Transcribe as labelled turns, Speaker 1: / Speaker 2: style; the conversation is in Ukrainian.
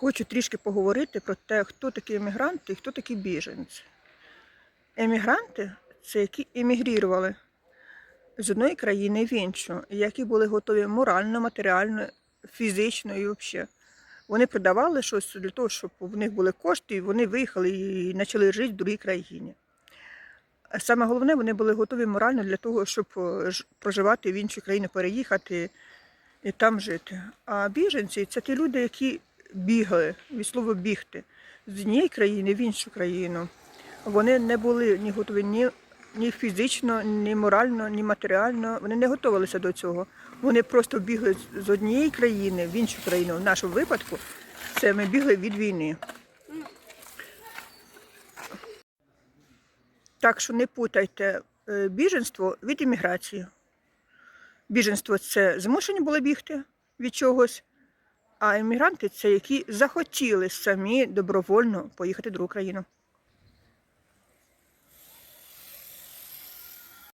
Speaker 1: Хочу трішки поговорити про те, хто такі емігранти і хто такі біженці. Емігранти це які емігрірували з одної країни в іншу, які були готові морально, матеріально, фізично і взагалі. Вони продавали щось для того, щоб в них були кошти, і вони виїхали і почали жити в другій країні. Саме головне, вони були готові морально для того, щоб е, проживати в іншій країні, переїхати і там жити. А біженці це ті люди, які бігали, від слова бігти з однієї країни в іншу країну. Вони не були ні готові ні, ні фізично, ні морально, ні матеріально. Вони не готувалися до цього. Вони просто бігли з- однієї країни в іншу країну. В нашому випадку це ми бігли від війни. Так що не путайте е, біженство від імміграції. Біженство це змушені були бігти від чогось, а іммігранти це які захотіли самі добровольно поїхати в другу країну.